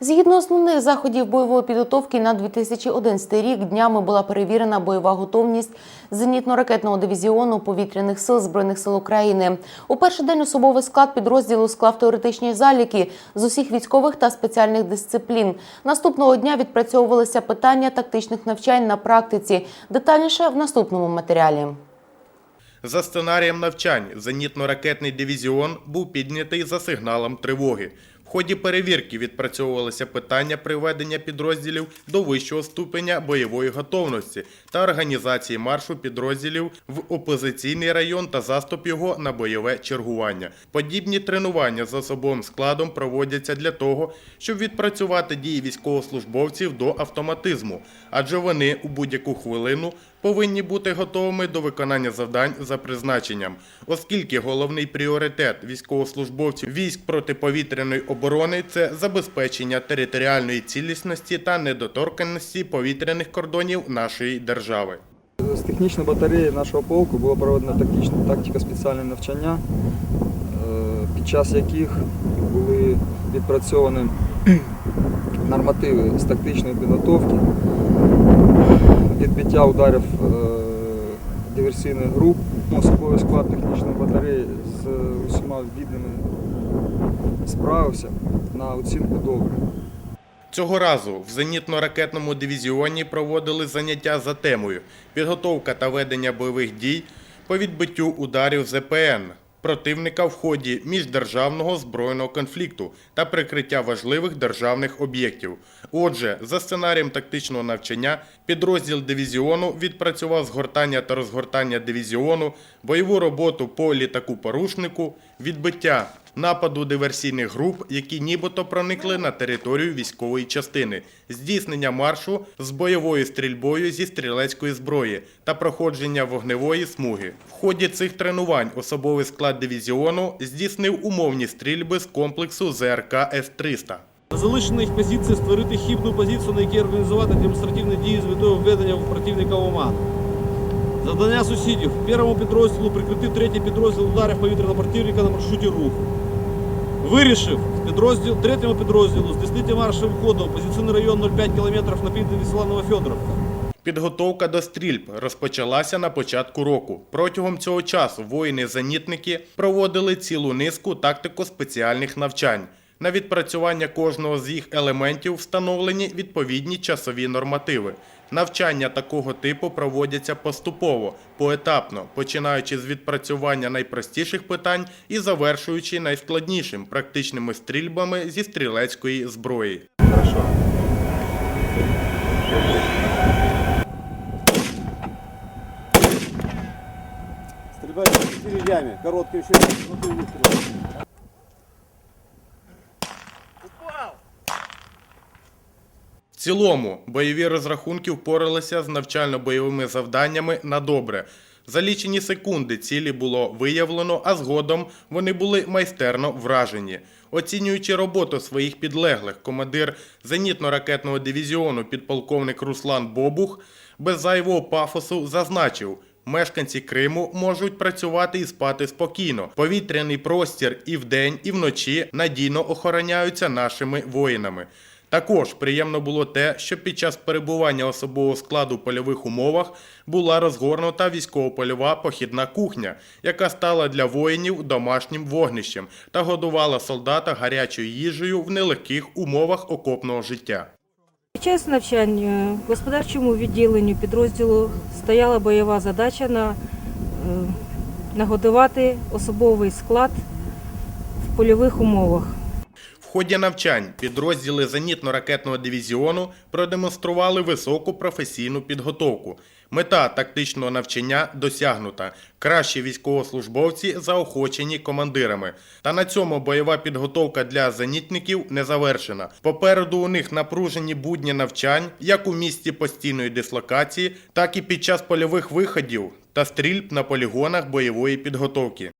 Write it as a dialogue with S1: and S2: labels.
S1: Згідно основних заходів бойової підготовки на 2011 рік днями була перевірена бойова готовність зенітно-ракетного дивізіону повітряних сил збройних сил України. У перший день особовий склад підрозділу склав теоретичні заліки з усіх військових та спеціальних дисциплін. Наступного дня відпрацьовувалися питання тактичних навчань на практиці. Детальніше в наступному матеріалі.
S2: За сценарієм навчань зенітно-ракетний дивізіон був піднятий за сигналом тривоги. В ході перевірки відпрацьовувалися питання приведення підрозділів до вищого ступеня бойової готовності та організації маршу підрозділів в опозиційний район та заступ його на бойове чергування. Подібні тренування з особовим складом проводяться для того, щоб відпрацювати дії військовослужбовців до автоматизму, адже вони у будь-яку хвилину повинні бути готовими до виконання завдань за призначенням, оскільки головний пріоритет військовослужбовців військ протиповітряної оборони це забезпечення територіальної цілісності та недоторканності повітряних кордонів нашої держави.
S3: З технічної батареї нашого полку було проведено тактичне тактико спеціальне навчання, е, під час яких були відпрацьовані нормативи з тактичної підготовки, відбиття ударів е, диверсійних груп, особовий склад технічної батареї з усіма відними справився на оцінку добре.
S2: Цього разу в зенітно-ракетному дивізіоні проводили заняття за темою підготовка та ведення бойових дій по відбиттю ударів ЗПН противника в ході міждержавного збройного конфлікту та прикриття важливих державних об'єктів. Отже, за сценарієм тактичного навчання підрозділ дивізіону відпрацював згортання та розгортання дивізіону, бойову роботу по літаку-порушнику, відбиття нападу диверсійних груп, які нібито проникли на територію військової частини, здійснення маршу з бойовою стрільбою зі стрілецької зброї та проходження вогневої смуги. В ході цих тренувань особовий склад дивізіону здійснив умовні стрільби з комплексу ЗРК С-300.
S4: На залишених позицій створити хібну позицію, на якій організувати демонстративні дії з метою введення противника в оману. Завдання сусідів. Першому підрозділу прикрити третій підрозділ ударів повітряного противника на маршруті руху. Вирішив підрозділ, третьому підрозділу здійснити маршовим ходом позиційний район 0,5 км на південь від села.
S2: Підготовка до стрільб розпочалася на початку року. Протягом цього часу воїни-зенітники проводили цілу низку тактико-спеціальних навчань. На відпрацювання кожного з їх елементів встановлені відповідні часові нормативи. Навчання такого типу проводяться поступово, поетапно, починаючи з відпрацювання найпростіших питань і завершуючи найскладнішим практичними стрільбами зі стрілецької зброї.
S5: Стрельба очередями, короткие очереди, внутри выстрела.
S2: Цілому бойові розрахунки впоралися з навчально-бойовими завданнями на добре. За лічені секунди цілі було виявлено, а згодом вони були майстерно вражені. Оцінюючи роботу своїх підлеглих, командир зенітно-ракетного дивізіону підполковник Руслан Бобух без зайвого пафосу зазначив. Мешканці Криму можуть працювати і спати спокійно. Повітряний простір і вдень, і вночі надійно охороняються нашими воїнами. Також приємно було те, що під час перебування особового складу в польових умовах була розгорнута військово-польова похідна кухня, яка стала для воїнів домашнім вогнищем та годувала солдата гарячою їжею в нелегких умовах окопного життя.
S6: Під час навчання в господарчому відділенні підрозділу стояла бойова задача на, е, нагодувати особовий склад в польових умовах.
S2: В ході навчань підрозділи зенітно-ракетного дивізіону продемонстрували високу професійну підготовку. Мета тактичного навчання досягнута. Кращі військовослужбовці заохочені командирами. Та на цьому бойова підготовка для зенітників не завершена. Попереду у них напружені будні навчань, як у місті постійної дислокації, так і під час польових виходів та стрільб на полігонах бойової підготовки.